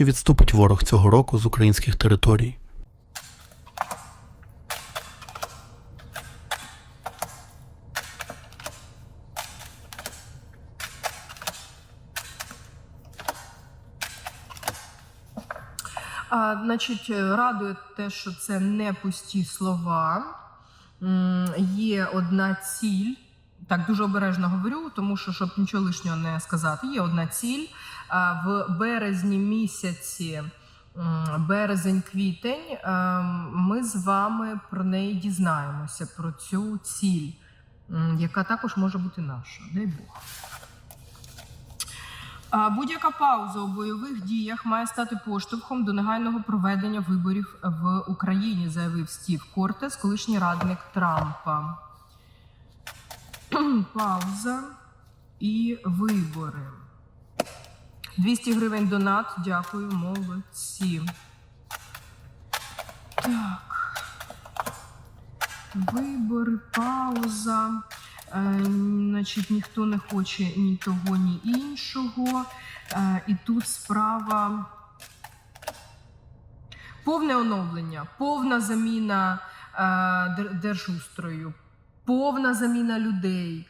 Чи відступить ворог цього року з українських територій? А, значить, е, радує те, що це не пусті слова. Є одна ціль. Так, дуже обережно говорю, тому що, щоб нічого лишнього не сказати, є одна ціль. В березні місяці, березень-квітень, ми з вами про неї дізнаємося, про цю ціль, яка також може бути наша. Дай Бог. Будь-яка пауза у бойових діях має стати поштовхом до негайного проведення виборів в Україні, заявив Стів Кортес, колишній радник Трампа. Пауза і вибори. 200 гривень донат. Дякую, молодці. Так. Вибори, пауза. Е, значить, ніхто не хоче ні того, ні іншого. Е, і тут справа повне оновлення, повна заміна е, держустрою, повна заміна людей.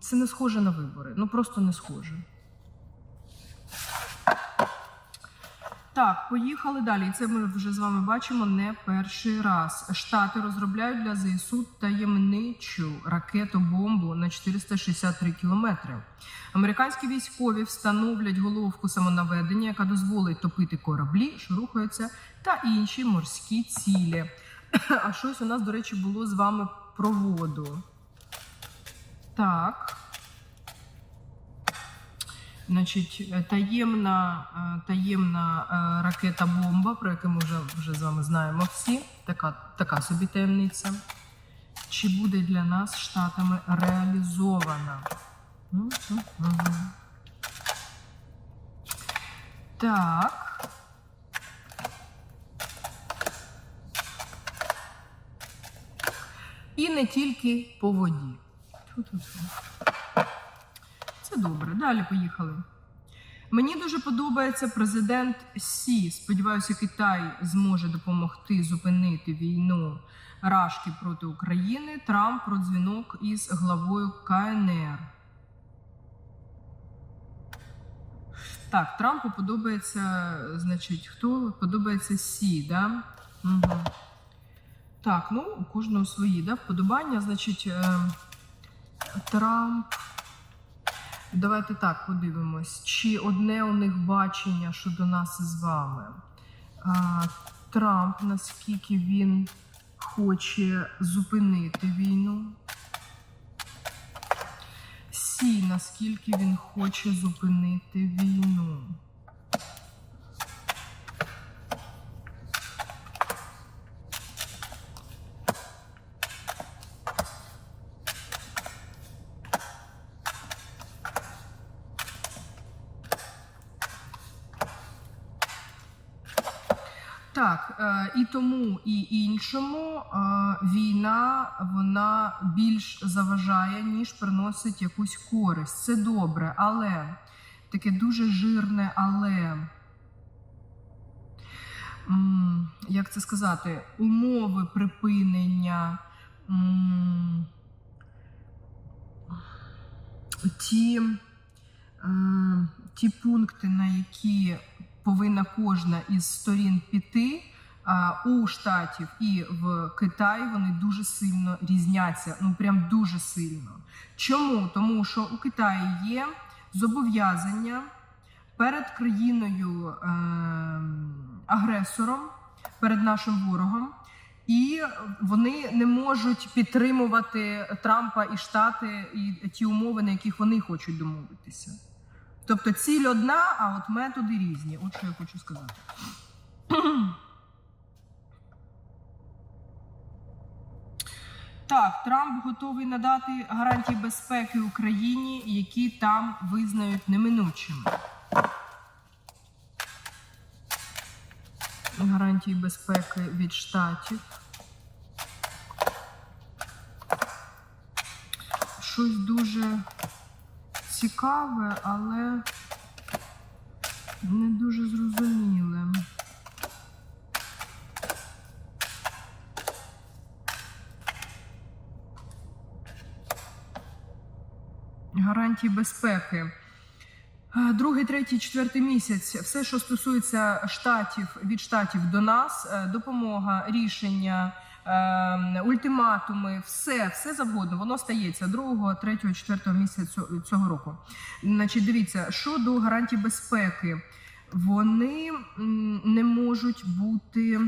Це не схоже на вибори. Ну просто не схоже. Так, поїхали далі. Це ми вже з вами бачимо не перший раз. Штати розробляють для ЗСУ таємничу ракету-бомбу на 463 кілометри. Американські військові встановлять головку самонаведення, яка дозволить топити кораблі, що рухаються, та інші морські цілі. А щось у нас, до речі, було з вами про воду. Так. Значить, е, таємна, е, таємна е, ракета-бомба, про яку ми вже, вже з вами знаємо всі. Така, така собі таємниця. Чи буде для нас штатами реалізована? Так. І не тільки по воді. Це добре. Далі поїхали. Мені дуже подобається президент Сі. Сподіваюся, Китай зможе допомогти зупинити війну Рашки проти України. Трамп про дзвінок із главою КНР. Так, Трампу подобається, значить, хто подобається Сі, да? Угу. Так, ну, у кожного свої, да, вподобання. Значить, е, Трамп. Давайте так подивимось, чи одне у них бачення щодо нас із вами. Трамп, наскільки він хоче зупинити війну. Сі, наскільки він хоче зупинити війну. Так, е, і тому, і іншому е, війна вона більш заважає, ніж приносить якусь користь. Це добре, але таке дуже жирне, але. Як це сказати, умови припинення, ті, е, ті пункти, на які повинна кожна із сторін піти. У штатів і в Китаї вони дуже сильно різняться. Ну прям дуже сильно. Чому? Тому що у Китаї є зобов'язання перед країною е, агресором, перед нашим ворогом, і вони не можуть підтримувати Трампа і Штати і ті умови, на яких вони хочуть домовитися. Тобто ціль одна, а от методи різні. От що я хочу сказати. Так, Трамп готовий надати гарантії безпеки Україні, які там визнають неминучими. Гарантії безпеки від штатів. Щось дуже цікаве, але Не дуже зрозуміле. Гарантії безпеки. Е, Другий, третій, четвертий місяць. Все, що стосується штатів від штатів до нас, е, допомога, рішення, ультиматуми, все, все завгодно. Воно стається другого, третього, четвертого місяця цього- цього року. Значить, дивіться, щодо гарантій безпеки, вони не можуть бути.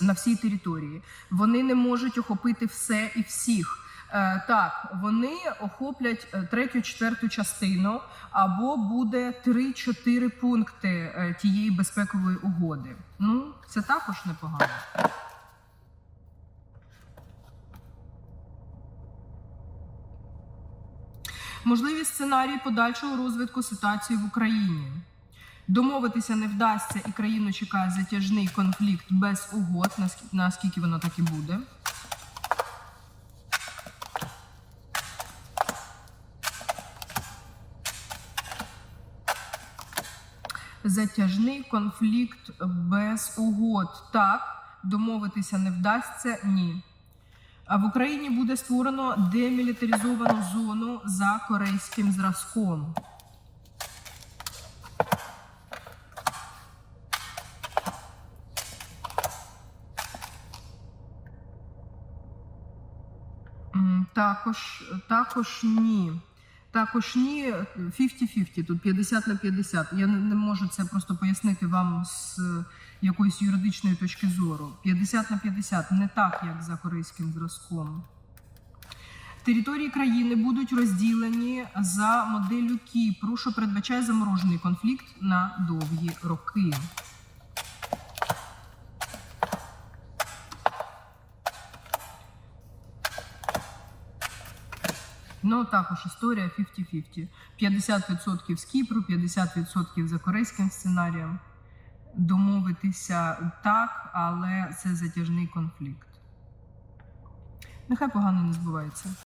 На всій території вони не можуть охопити все і всіх. Е, так, вони охоплять е, третю, четверту частину, або буде 3-4 пункти е, тієї безпекової угоди. Ну, це також непогано. Можливі сценарії подальшого розвитку ситуації в Україні. Домовитися не вдасться, і країну чекає затяжний конфлікт без угод, наскільки, воно так і буде. Затяжний конфлікт без угод. Так, домовитися не вдасться, ні. В Україні буде створено демілітаризовану зону за корейським зразком. Також, також ні. Також ні, 50-50, тут 50 на 50. Я не, можу це просто пояснити вам з е, якоїсь юридичної точки зору. 50 на 50, не так, як за корейським зразком. Території країни будуть розділені за моделлю Кіпру, що передбачає заморожений конфлікт на довгі роки. Ну, також історія 50-50. 50% з Кіпру, 50% за корейським сценарієм. Домовитися так, але це затяжний конфлікт. Нехай погано не збувається.